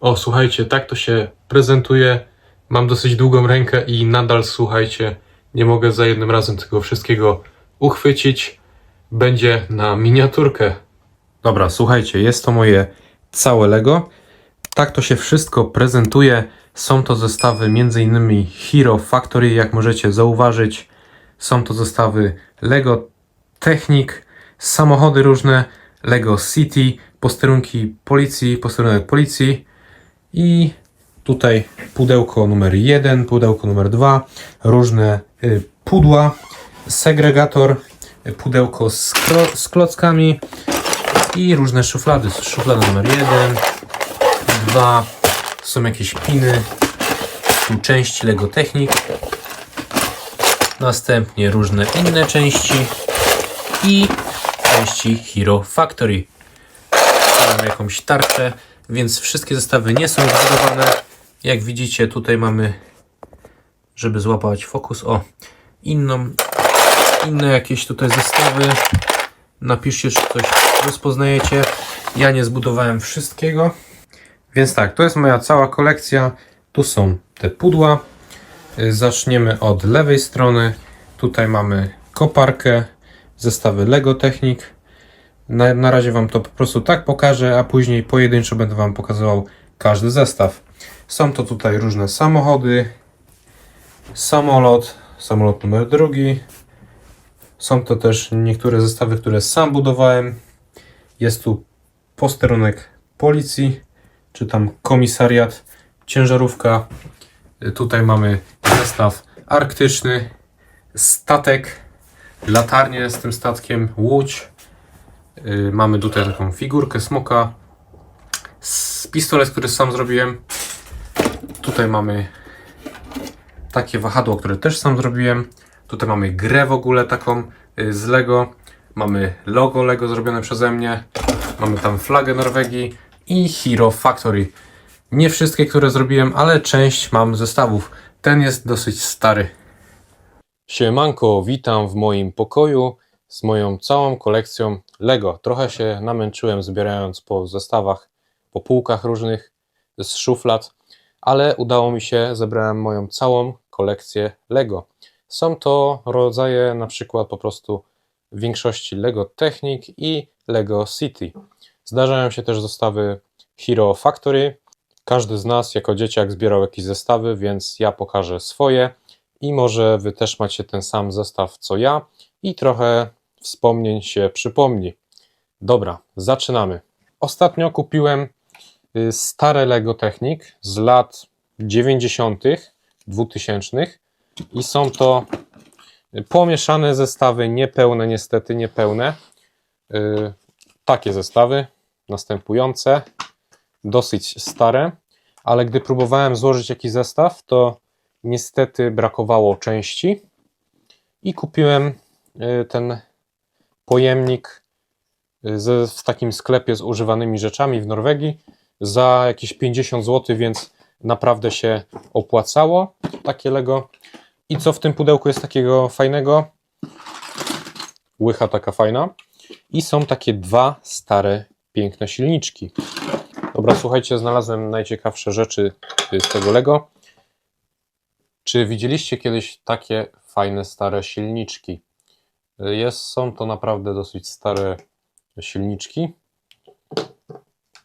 O, słuchajcie, tak to się prezentuje. Mam dosyć długą rękę i nadal, słuchajcie, nie mogę za jednym razem tego wszystkiego uchwycić. Będzie na miniaturkę. Dobra, słuchajcie, jest to moje całe Lego. Tak to się wszystko prezentuje. Są to zestawy m.in. Hero Factory, jak możecie zauważyć. Są to zestawy Lego Technic, samochody różne, Lego City, posterunki policji, posterunek policji i tutaj pudełko numer 1, pudełko numer 2, różne y, pudła, segregator, y, pudełko z, z klockami i różne szuflady. Szuflada numer 1, 2, są jakieś piny, tu części Lego Technic, następnie różne inne części i części Hero Factory. Tu Mamy jakąś tarczę, więc wszystkie zestawy nie są zbudowane. Jak widzicie, tutaj mamy, żeby złapać fokus, o, inną, inne jakieś tutaj zestawy. Napiszcie, czy coś rozpoznajecie. Ja nie zbudowałem wszystkiego. Więc tak, to jest moja cała kolekcja. Tu są te pudła. Y, Zaczniemy od lewej strony. Tutaj mamy koparkę, zestawy Lego Technic. Na, na razie Wam to po prostu tak pokażę, a później pojedynczo będę Wam pokazywał każdy zestaw. Są to tutaj różne samochody, samolot, samolot numer drugi. Są to też niektóre zestawy, które sam budowałem. Jest tu posterunek policji, czy tam komisariat, ciężarówka. Tutaj mamy zestaw arktyczny, statek, latarnię z tym statkiem, łódź. Y, Mamy tutaj taką figurkę smoka, pistolet, który sam zrobiłem. Tutaj mamy takie wahadło, które też sam zrobiłem. Tutaj mamy grę w ogóle taką y, z Lego. Mamy logo Lego zrobione przeze mnie. Mamy tam flagę Norwegii i Hero Factory. Nie wszystkie, które zrobiłem, ale część mam zestawów. Ten jest dosyć stary. Siemanko, witam w moim pokoju z moją całą kolekcją Lego. Trochę się namęczyłem zbierając po zestawach, po półkach różnych z szuflad, ale udało mi się, zebrałem moją całą kolekcję Lego. Są to rodzaje na przykład po prostu większości Lego Technic i Lego City. Zdarzają się też zestawy Hero Factory. Każdy z nas jako dzieciak zbierał jakieś zestawy, więc ja pokażę swoje i może wy też macie ten sam zestaw co ja i trochę wspomnień się przypomni. Dobra, zaczynamy. Ostatnio kupiłem y, stare Lego Technic z lat 90., 2000 i są to pomieszane zestawy, niepełne, niestety niepełne. Y, Takie zestawy następujące, dosyć stare, ale gdy próbowałem złożyć jakiś zestaw, to niestety brakowało części i kupiłem y, ten pojemnik y, ze, w takim sklepie z używanymi rzeczami w Norwegii za jakieś 50 zł, więc naprawdę się opłacało takie Lego. I co w tym pudełku jest takiego fajnego? Łycha taka fajna. I są takie dwa stare, piękne silniczki. Dobra, słuchajcie, znalazłem najciekawsze rzeczy y, z tego Lego. Czy widzieliście kiedyś takie fajne, stare silniczki? Jest, są to naprawdę dosyć stare silniczki.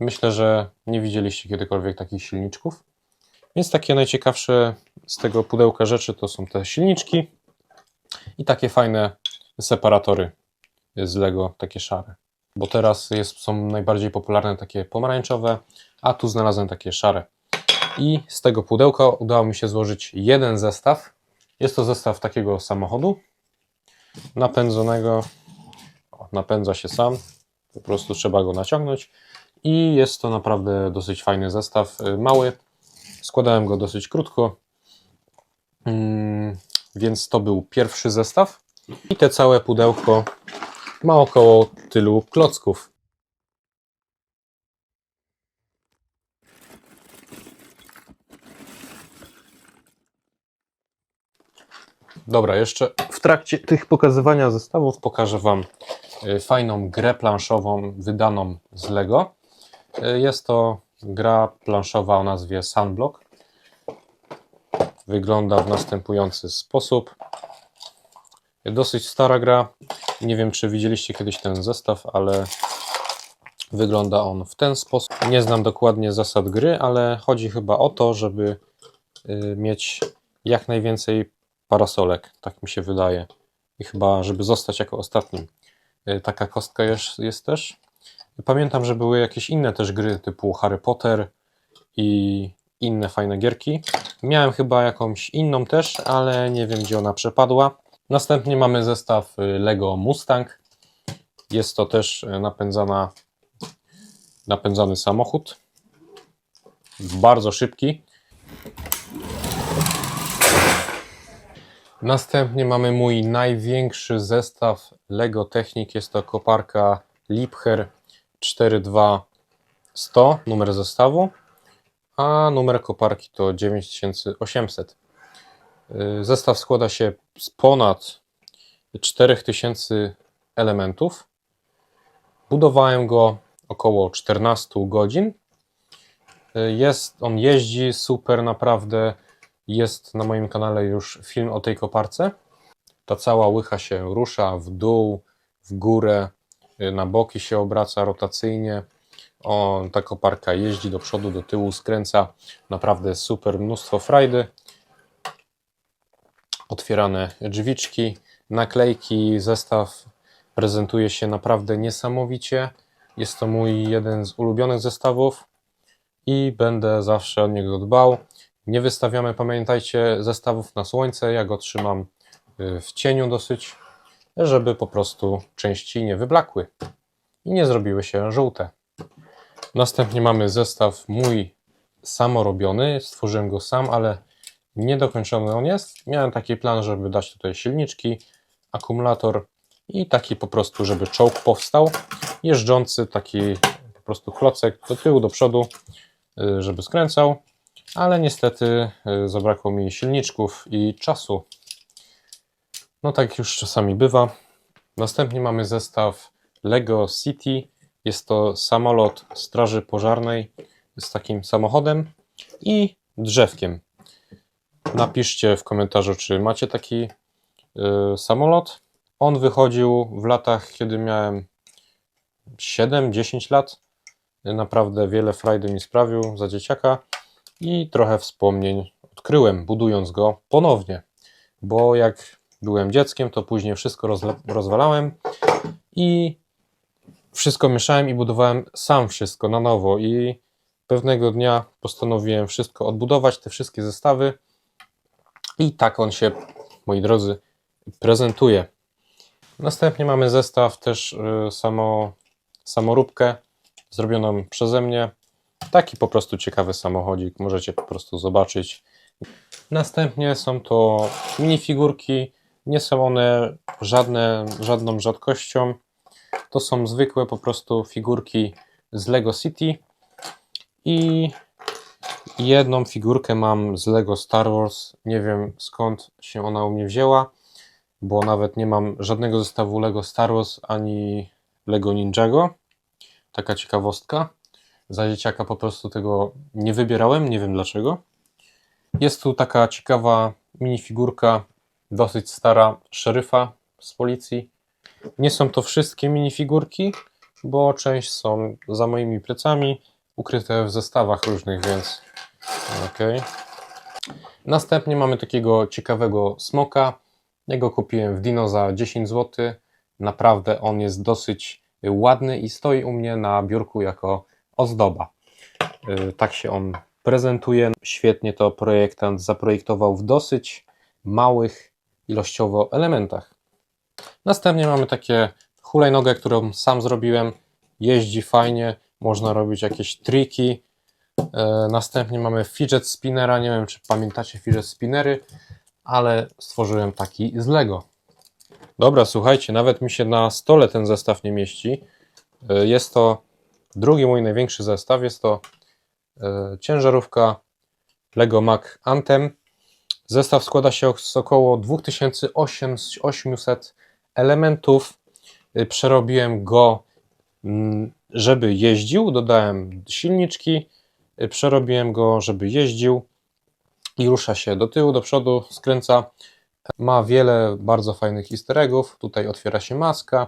Myślę, że nie widzieliście kiedykolwiek takich silniczków. Więc takie najciekawsze z tego pudełka rzeczy to są te silniczki i takie fajne separatory z Lego, takie szare. Bo teraz jest, są najbardziej popularne takie pomarańczowe, a tu znalazłem takie szare. I z tego pudełka udało mi się złożyć jeden zestaw. Jest to zestaw takiego samochodu napędzonego. O, napędza się sam, po prostu trzeba go naciągnąć. I jest to naprawdę dosyć fajny zestaw, y, mały. Składałem go dosyć krótko, Mm, więc to był pierwszy zestaw. I te całe pudełko ma około tylu klocków. Dobra, jeszcze w trakcie tych pokazywania zestawów pokażę Wam y, fajną grę planszową wydaną z Lego. Y, Jest to gra planszowa o nazwie Sunblock. Wygląda w następujący sposób. Dosyć stara gra. Nie wiem, czy widzieliście kiedyś ten zestaw, ale wygląda on w ten sposób. Nie znam dokładnie zasad gry, ale chodzi chyba o to, żeby y, mieć jak najwięcej parasolek, tak mi się wydaje. I chyba, żeby zostać jako ostatnim. Y, Taka kostka jest, jest też. Pamiętam, że były jakieś inne też gry typu Harry Potter i inne fajne gierki. Miałem chyba jakąś inną też, ale nie wiem gdzie ona przepadła. Następnie mamy zestaw y, Lego Mustang. Jest to też y, napędzana, napędzany samochód. Bardzo szybki. Następnie mamy mój największy zestaw Lego Technik. Jest to koparka Liebherr 42100, numer zestawu, a numer koparki to 9800. Y, Zestaw składa się z ponad 4000 elementów. Budowałem go około 14 godzin. Y, Jest, on jeździ super naprawdę. Jest na moim kanale już film o tej koparce. Ta cała łycha się rusza w dół, w górę, y, na boki się obraca rotacyjnie. O, ta koparka jeździ do przodu, do tyłu, skręca. Naprawdę super, mnóstwo frajdy. Otwierane drzwiczki, naklejki, zestaw prezentuje się naprawdę niesamowicie. Jest to mój jeden z ulubionych zestawów i będę zawsze o niego dbał. Nie wystawiamy, pamiętajcie, zestawów na słońce. Ja go trzymam y, w cieniu dosyć, żeby po prostu części nie wyblakły i nie zrobiły się żółte. Następnie mamy zestaw mój samorobiony. Stworzyłem go sam, ale niedokończony on jest. Miałem taki plan, żeby dać tutaj silniczki, akumulator i taki po prostu, żeby czołg powstał. Jeżdżący taki po prostu klocek do tyłu, do przodu, y, żeby skręcał. Ale niestety y, zabrakło mi silniczków i czasu. No tak już czasami bywa. Następnie mamy zestaw Lego City. Jest to samolot Straży Pożarnej z takim samochodem i drzewkiem. Napiszcie w komentarzu, czy macie taki y, samolot. On wychodził w latach, kiedy miałem 7-10 lat. Naprawdę wiele frajdy mi sprawił za dzieciaka i trochę wspomnień odkryłem, budując go ponownie. Bo jak byłem dzieckiem, to później wszystko rozwalałem i wszystko mieszałem i budowałem sam wszystko na nowo. I pewnego dnia postanowiłem wszystko odbudować, te wszystkie zestawy. I tak on się, moi drodzy, prezentuje. Następnie mamy zestaw też y, samo, samoróbkę zrobioną przeze mnie. Taki po prostu ciekawy samochodzik, możecie po prostu zobaczyć. Następnie są to minifigurki. Nie są one żadne, żadną rzadkością. To są zwykłe po prostu figurki z Lego City. I jedną figurkę mam z Lego Star Wars. Nie wiem skąd się ona u mnie wzięła, bo nawet nie mam żadnego zestawu Lego Star Wars ani Lego Ninjago. Taka ciekawostka. Za dzieciaka po prostu tego nie wybierałem, nie wiem dlaczego. Jest tu taka ciekawa minifigurka, dosyć stara, szeryfa z policji. Nie są to wszystkie minifigurki, bo część są za moimi plecami, ukryte w zestawach różnych, więc ok. Następnie mamy takiego ciekawego smoka. Ja go kupiłem w Dino za 10 zł. Naprawdę on jest dosyć ładny i stoi u mnie na biurku jako ozdoba. Yy, Tak się on prezentuje. Świetnie to projektant zaprojektował w dosyć małych ilościowo elementach. Następnie mamy takie hulajnogę, którą sam zrobiłem. Jeździ fajnie, można robić jakieś triki. E, Następnie mamy fidget spinnera. Nie wiem, czy pamiętacie fidget spinnery, ale stworzyłem taki z Lego. Dobra, słuchajcie, nawet mi się na stole ten zestaw nie mieści. E, Jest to drugi mój największy zestaw. Jest to e, ciężarówka Lego Mac Anthem. Zestaw składa się z około 2800 elementów. Y, Przerobiłem go, żeby jeździł. Dodałem silniczki, Y, Przerobiłem go, żeby jeździł i rusza się do tyłu, do przodu, skręca. Ma wiele bardzo fajnych easter eggów. Tutaj otwiera się maska,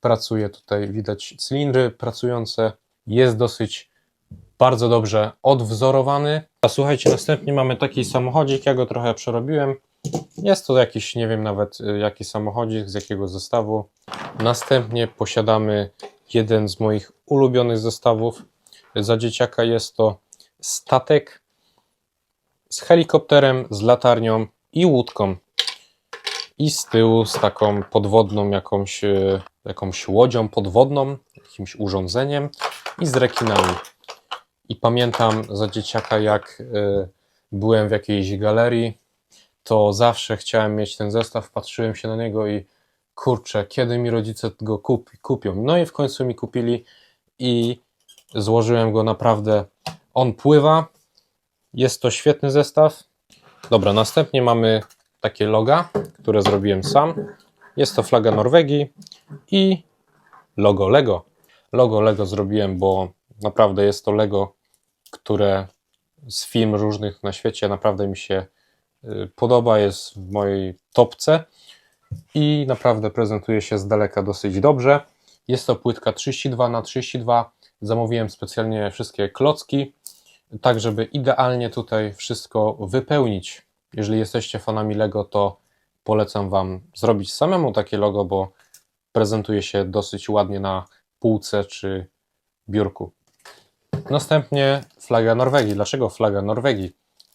pracuje tutaj, widać cylindry pracujące. Jest dosyć bardzo dobrze odwzorowany. A słuchajcie, następnie mamy taki samochodzik, ja go trochę przerobiłem. Jest to jakiś, nie wiem nawet y, jaki samochodzik, z jakiego zestawu. Następnie posiadamy jeden z moich ulubionych zestawów. Za dzieciaka jest to statek z helikopterem, z latarnią i łódką. I z tyłu z taką podwodną jakąś, e, jakąś łodzią podwodną, jakimś urządzeniem i z rekinami. I pamiętam za dzieciaka, jak e, byłem w jakiejś galerii, to zawsze chciałem mieć ten zestaw, patrzyłem się na niego i kurczę, kiedy mi rodzice go kup, kupią. No i w końcu mi kupili i złożyłem go naprawdę. On pływa, jest to świetny zestaw. Dobra, następnie mamy takie loga, które zrobiłem sam. Jest to flaga Norwegii i logo Lego. Logo Lego zrobiłem, bo naprawdę jest to Lego, które z firm różnych na świecie naprawdę mi się y, podoba, jest w mojej topce i naprawdę prezentuje się z daleka dosyć dobrze. Jest to płytka 32 na 32 Zamówiłem specjalnie wszystkie klocki, tak żeby idealnie tutaj wszystko wypełnić. Jeżeli jesteście fanami Lego, to polecam Wam zrobić samemu takie logo, bo prezentuje się dosyć ładnie na półce czy biurku. Następnie flaga Norwegii. Dlaczego flaga Norwegii?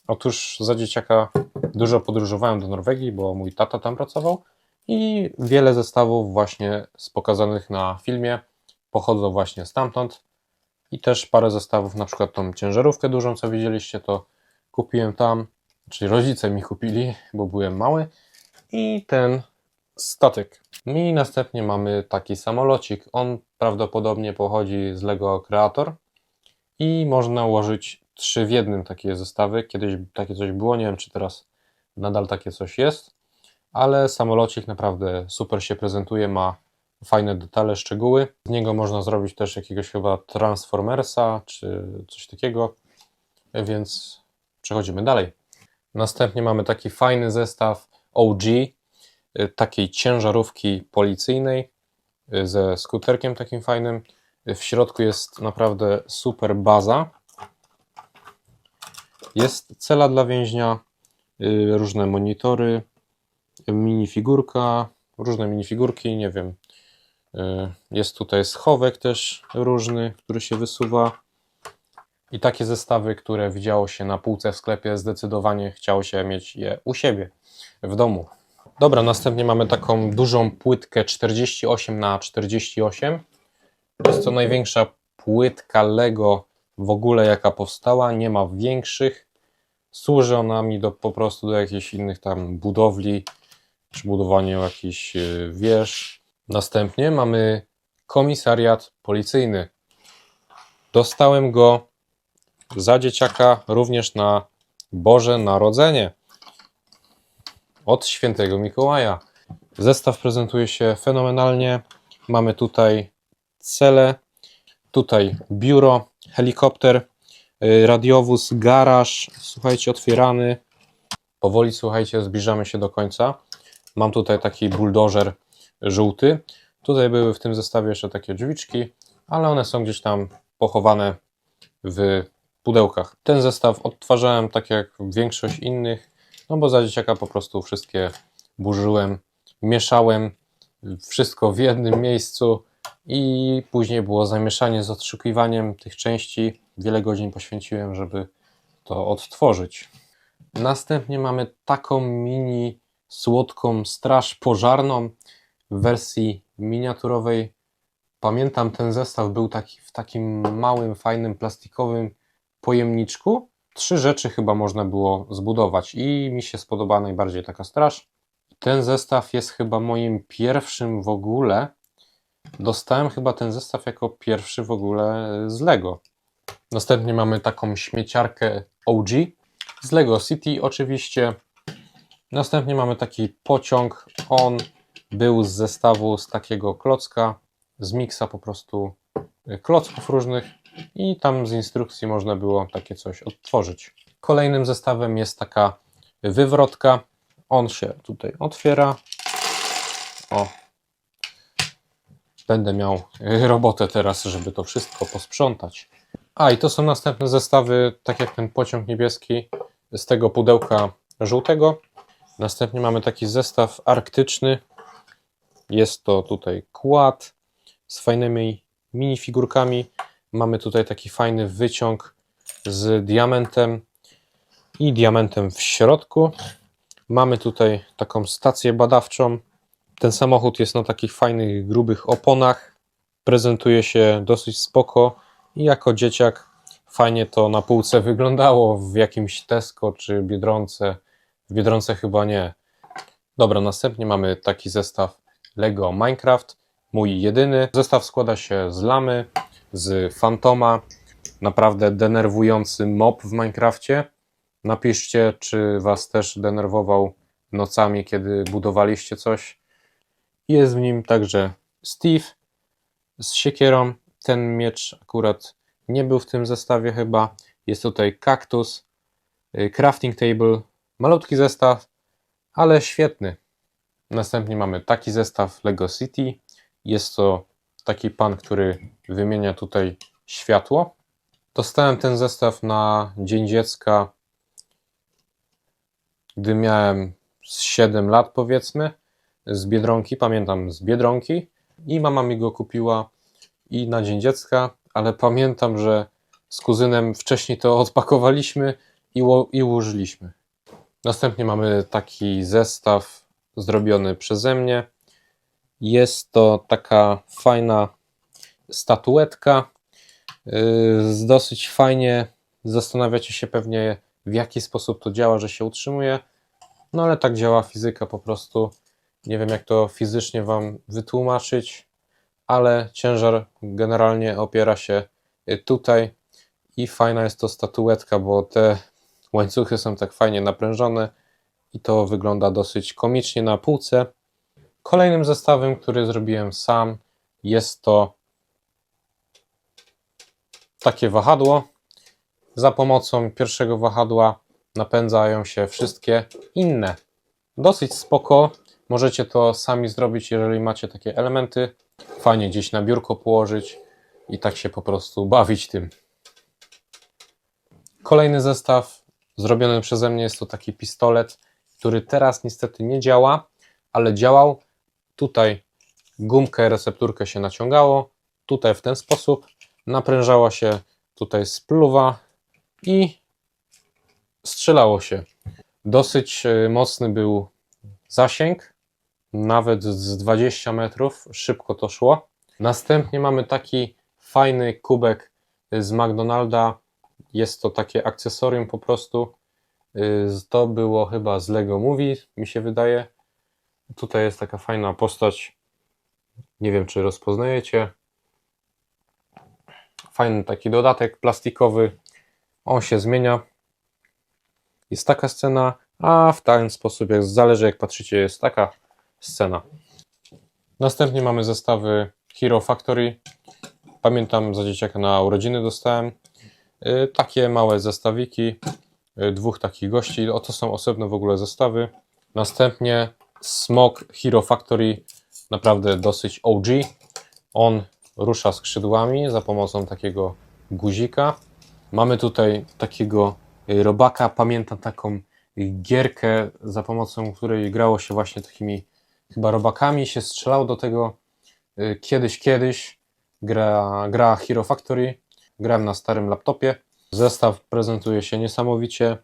Otóż za dzieciaka dużo podróżowałem do Norwegii, bo mój tata tam pracował i wiele zestawów właśnie z pokazanych na filmie pochodzą właśnie stamtąd i też parę zestawów, na przykład tą ciężarówkę dużą, co widzieliście, to kupiłem tam, czyli rodzice mi kupili, bo byłem mały i ten statek. I następnie mamy taki samolocik. On prawdopodobnie pochodzi z Lego Creator i można ułożyć trzy w jednym takie zestawy. Kiedyś takie coś było, nie wiem czy teraz nadal takie coś jest, ale samolocik naprawdę super się prezentuje, ma fajne detale, szczegóły. Z niego można zrobić też jakiegoś chyba Transformersa czy coś takiego, więc przechodzimy dalej. Następnie mamy taki fajny zestaw OG, takiej ciężarówki policyjnej y, ze skuterkiem takim fajnym. W środku jest naprawdę super baza. Jest cela dla więźnia, y, różne monitory, minifigurka, różne minifigurki, nie wiem. Y, Jest tutaj schowek też różny, który się wysuwa. I takie zestawy, które widziało się na półce w sklepie, zdecydowanie chciało się mieć je u siebie w domu. Dobra, następnie mamy taką dużą płytkę 48 na 48 Jest to największa płytka Lego w ogóle, jaka powstała. Nie ma większych. Służy ona mi do, po prostu do jakichś innych tam budowli, czy budowania jakichś y, wież. Następnie mamy komisariat policyjny. Dostałem go za dzieciaka również na Boże Narodzenie od świętego Mikołaja. Zestaw prezentuje się fenomenalnie. Mamy tutaj cele, tutaj biuro, helikopter, y, radiowóz, garaż. Słuchajcie, otwierany. Powoli, słuchajcie, zbliżamy się do końca. Mam tutaj taki buldożer żółty. Tutaj były w tym zestawie jeszcze takie drzwiczki, ale one są gdzieś tam pochowane w pudełkach. Ten zestaw odtwarzałem tak jak większość innych, no bo za dzieciaka po prostu wszystkie burzyłem, mieszałem wszystko w jednym miejscu i później było zamieszanie z odszukiwaniem tych części. Wiele godzin poświęciłem, żeby to odtworzyć. Następnie mamy taką mini słodką straż pożarną w wersji miniaturowej. Pamiętam ten zestaw był taki w takim małym, fajnym, plastikowym pojemniczku. Trzy rzeczy chyba można było zbudować i mi się spodoba najbardziej taka straż. Ten zestaw jest chyba moim pierwszym w ogóle. Dostałem chyba ten zestaw jako pierwszy w ogóle z Lego. Następnie mamy taką śmieciarkę OG z Lego City oczywiście. Następnie mamy taki pociąg. On był z zestawu z takiego klocka, z miksa po prostu y, klocków różnych. I tam z instrukcji można było takie coś odtworzyć. Kolejnym zestawem jest taka wywrotka. On się tutaj otwiera. O. Będę miał robotę teraz, żeby to wszystko posprzątać. A i to są następne zestawy, tak jak ten pociąg niebieski z tego pudełka żółtego. Następnie mamy taki zestaw arktyczny. Jest to tutaj kład z fajnymi minifigurkami. Mamy tutaj taki fajny wyciąg z diamentem i diamentem w środku. Mamy tutaj taką stację badawczą. Ten samochód jest na takich fajnych, grubych oponach. Prezentuje się dosyć spoko i jako dzieciak fajnie to na półce wyglądało w jakimś Tesco czy Biedronce. W Biedronce chyba nie. Dobra, następnie mamy taki zestaw Lego Minecraft. Mój jedyny. Zestaw składa się z lamy, z fantoma. Naprawdę denerwujący mob w Minecrafcie. Napiszcie, czy Was też denerwował nocami, kiedy budowaliście coś. Jest w nim także Steve z siekierą. Ten miecz akurat nie był w tym zestawie chyba. Jest tutaj kaktus, y, crafting table, malutki zestaw, ale świetny. Następnie mamy taki zestaw Lego City. Jest to taki pan, który wymienia tutaj światło. Dostałem ten zestaw na Dzień Dziecka, gdy miałem z 7 lat powiedzmy, z Biedronki, pamiętam z Biedronki i mama mi go kupiła i na Dzień Dziecka, ale pamiętam, że z kuzynem wcześniej to odpakowaliśmy i, i ułożyliśmy. Następnie mamy taki zestaw zrobiony przeze mnie. Jest to taka fajna statuetka. Yy, dosyć fajnie zastanawiacie się pewnie, w jaki sposób to działa, że się utrzymuje. No ale tak działa fizyka po prostu. Nie wiem, jak to fizycznie Wam wytłumaczyć, ale ciężar generalnie opiera się y, tutaj i fajna jest to statuetka, bo te łańcuchy są tak fajnie naprężone i to wygląda dosyć komicznie na półce. Kolejnym zestawem, który zrobiłem sam, jest to takie wahadło. Za pomocą pierwszego wahadła napędzają się wszystkie inne. Dosyć spoko. Możecie to sami zrobić, jeżeli macie takie elementy. Fajnie gdzieś na biurko położyć i tak się po prostu bawić tym. Kolejny zestaw zrobiony przeze mnie jest to taki pistolet, który teraz niestety nie działa, ale działał. Tutaj gumkę, recepturkę się naciągało, tutaj w ten sposób naprężała się tutaj spluwa i strzelało się. Dosyć e, mocny był zasięg, nawet z 20 metrów, szybko to szło. Następnie mamy taki fajny kubek z McDonalda. Jest to takie akcesorium po prostu. Y, To było chyba z Lego Movie, mi się wydaje. Tutaj jest taka fajna postać. Nie wiem, czy rozpoznajecie. Fajny taki dodatek plastikowy. On się zmienia. Jest taka scena, a w ten sposób, jak zależy jak patrzycie, jest taka scena. Następnie mamy zestawy Hero Factory. Pamiętam za dzieciaka na urodziny dostałem y, takie małe zestawiki y, dwóch takich gości. O to są osobne w ogóle zestawy. Następnie Smog Hero Factory, naprawdę dosyć OG. On rusza skrzydłami za pomocą takiego guzika. Mamy tutaj takiego y, robaka. Pamiętam taką gierkę, za pomocą której grało się właśnie takimi chyba robakami, się strzelało do tego y, kiedyś, kiedyś. Gra, gra Hero Factory. Grałem na starym laptopie. Zestaw prezentuje się niesamowicie.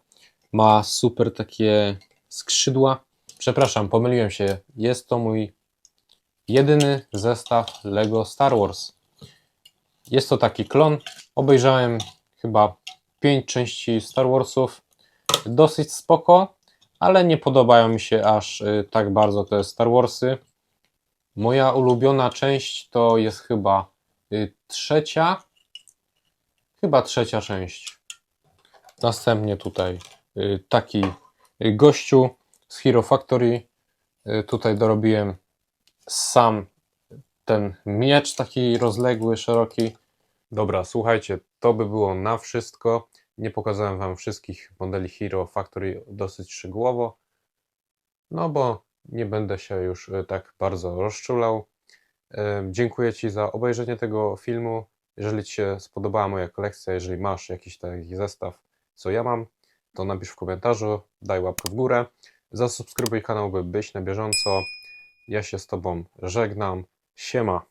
Ma super takie skrzydła. Przepraszam, pomyliłem się. Jest to mój jedyny zestaw Lego Star Wars. Jest to taki klon. Obejrzałem chyba 5 części Star Warsów. Dosyć spoko, ale nie podobają mi się aż y, tak bardzo te Star Warsy. Moja ulubiona część to jest chyba y, trzecia. Chyba trzecia część. Następnie tutaj y, taki gościu z Hero Factory. Y, Tutaj dorobiłem sam ten miecz taki rozległy, szeroki. Dobra, słuchajcie, to by było na wszystko. Nie pokazałem Wam wszystkich modeli Hero Factory dosyć szczegółowo, no bo nie będę się już e, tak bardzo rozczulał. Dziękuję Ci za obejrzenie tego filmu. Jeżeli Ci się spodobała moja kolekcja, jeżeli masz jakiś taki zestaw, co ja mam, to napisz w komentarzu, daj łapkę w górę. Zasubskrybuj kanał, by być na bieżąco. Ja się z Tobą żegnam. Siema.